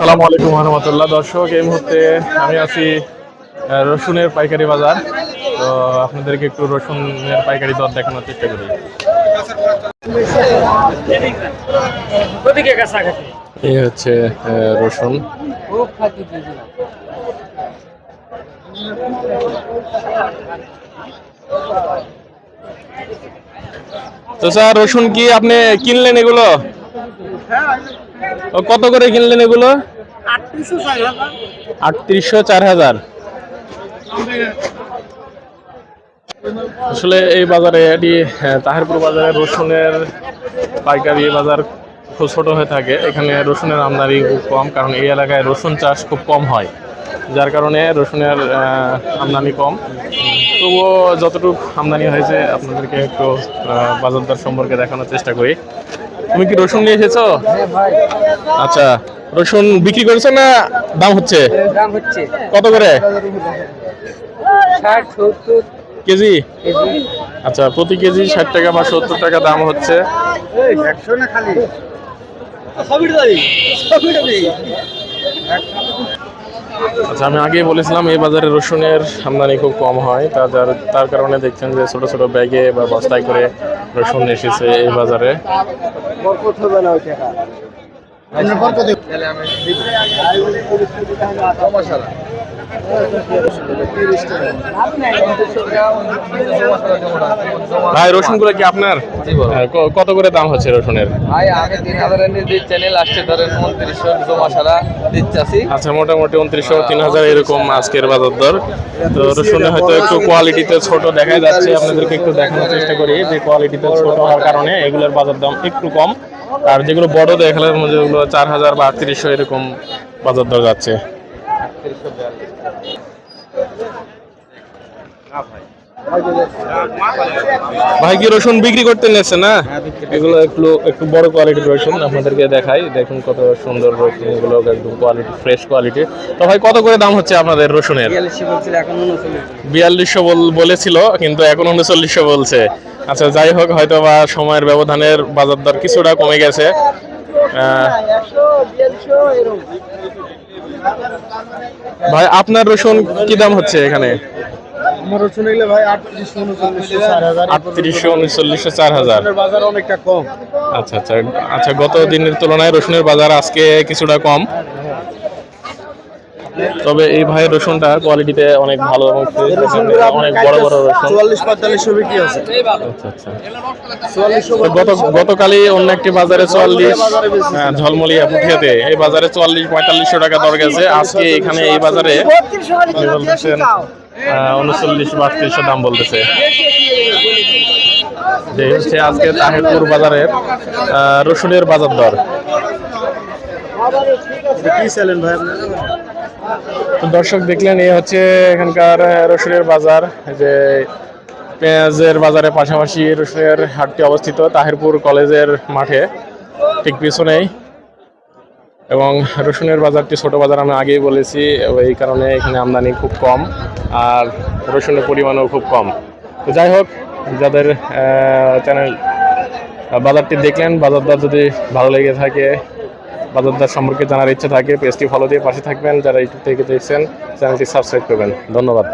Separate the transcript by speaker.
Speaker 1: সালামু আলাইকুম রহমতুল্লাহ। দর্শক এই মুহূর্তে আমি আছি রসুনের পাইকারি বাজার। তো আপনাদেরকে একটু রসুনের পাইকারি দর দেখানোর চেষ্টা করি। এই হচ্ছে আহ, রসুন। তো স্যার রসুন কি আপনি কিনলেন এগুলো? ও, কত করে কিনলেন এগুলো?
Speaker 2: আটত্রিশশো চার হাজার।
Speaker 1: আসলে এই বাজারে এটি আহ, তাহিরপুর বাজারে রসুনের পাইকারি বাজার খুব ছোট হয়ে থাকে। এখানে রসুনের আমদানি খুব কম কারণ এই এলাকায় রসুন চাষ খুব কম হয়। যার কারণে রসুনের আমদানি কম। তবুও যতটুকু আমদানি হয়েছে আপনাদেরকে একটু আহ, বাজার দর সম্পর্কে দেখানোর চেষ্টা করি। তুমি কি রসুন নিয়ে এসেছ?
Speaker 2: হ্যাঁ
Speaker 1: আচ্ছা রসুন বিক্রি করেছ না দাম হচ্ছে?
Speaker 2: দাম হচ্ছে।
Speaker 1: কত করে? কেজি?
Speaker 2: কেজি।
Speaker 1: আচ্ছা প্রতি কেজি ষাট টাকা বা সত্তর টাকা দাম হচ্ছে।
Speaker 2: খালি?
Speaker 1: আচ্ছা আমি আগেই বলেছিলাম এই বাজারে রসুনের আমদানি খুব কম হয়। তা যার তার কারণে দেখছেন যে ছোট ছোট ব্যাগে বা বস্তায় করে রসুন এসেছে এই বাজারে।
Speaker 2: বরকত
Speaker 1: ভাই রসুনগুলো কি আপনার? হ্যাঁ, কত করে দাম হচ্ছে রসুনের?
Speaker 3: ভাই আমি তিন হাজার দিচ্ছি লাস্টে ধরেন উনত্রিশশো জমা সারা দিচ্ছি।
Speaker 1: আচ্ছা মোটামুটি উনত্রিশশো তিন হাজার এরকম আজকের বাজার দর। তো রসুনে হয়তো একটু কোয়ালিটিতে ছোট দেখা যাচ্ছে আপনাদেরকে একটু দেখানোর চেষ্টা করি যে কোয়ালিটিতে ছোট হওয়ার কারণে এগুলোর বাজার দাম একটু কম। আর যেগুলো বড় দেখালের মধ্যে যেগুলো চার হাজার বা আটত্রিশশো এরকম বাজার দর যাচ্ছে। ভাই কি রসুন বিক্রি করতে নিয়েছে না? এগুলো একটু একটু বড় কোয়ালিটির রসুন আপনাদেরকে দেখাই। দেখুন কত সুন্দর রসুন এগুলো একদম কোয়ালিটি ফ্রেশ কোয়ালিটি তো ভাই কত করে দাম হচ্ছে আপনাদের রসুনের?
Speaker 2: বিয়াল্লিশশো বলছিল
Speaker 1: বিয়াল্লিশশো বলেছিল কিন্তু এখন উনচল্লিশশো বলছে। আচ্ছা যাই হোক হয়তো বা সময়ের ব্যবধানের বাজার দর কিছুটা কমে গেছে। ভাই আপনার রসুন কি দাম হচ্ছে এখানে?
Speaker 2: আমার রসুন এগুলো ভাই আটত্রিশশো উনচল্লিশশো চার হাজার
Speaker 1: আটত্রিশশো উনচল্লিশশো চার হাজার
Speaker 2: বাজার অনেকটা কম।
Speaker 1: আচ্ছা আচ্ছা। আচ্ছা গত দিনের তুলনায় রসুনের বাজার আজকে কিছুটা কম। তবে এই ভাইয়ের রসুনটা কোয়ালিটিতে অনেক ভালো এবং অনেক বড় বড় রসুন।
Speaker 2: চুয়াল্লিশ পঁয়তাল্লিশশো বিক্রি আছে?
Speaker 1: আচ্ছা আচ্ছা। গত গতকালই অন্য একটি বাজারে চুয়াল্লিশ হ্যাঁ, ঝলমলিয়া পুঠিয়াতে এই বাজারে চুয়াল্লিশ পঁয়তাল্লিশশো টাকা দর গেছে। আজকে এখানে এই বাজারে বলতেছেন উনচল্লিশ বাত্রিশশো দাম বলতেছে। যে হচ্ছে আজকে তাহিরপুর বাজারের রসুনের বাজার দর।
Speaker 2: কি চ্যালেন ভাই
Speaker 1: তো দর্শক দেখলেন, এই হচ্ছে এখানকার রসুনের বাজার যে পেঁয়াজের বাজারের পাশাপাশি রসুনের হাটটি অবস্থিত, তাহিরপুর কলেজের মাঠে। ঠিক পিছনেই। এবং রসুনের বাজারটি ছোট বাজার, আমি আগেই বলেছি এই কারণে এখানে আমদানি খুব কম, আর রসুনের পরিমাণও খুব কম। তো যাই হোক, যাদের চ্যানেল বাজারটি দেখলেন বাজার দর যদি ভালো লেগে থাকে বাজার দর সম্পর্কে জানার ইচ্ছে থাকে, পেজটি ফলো দিয়ে পাশে থাকবেন। যারা ইউটিউব থেকে দেখছেন চ্যানেলটি সাবস্ক্রাইব করবেন। ধন্যবাদ।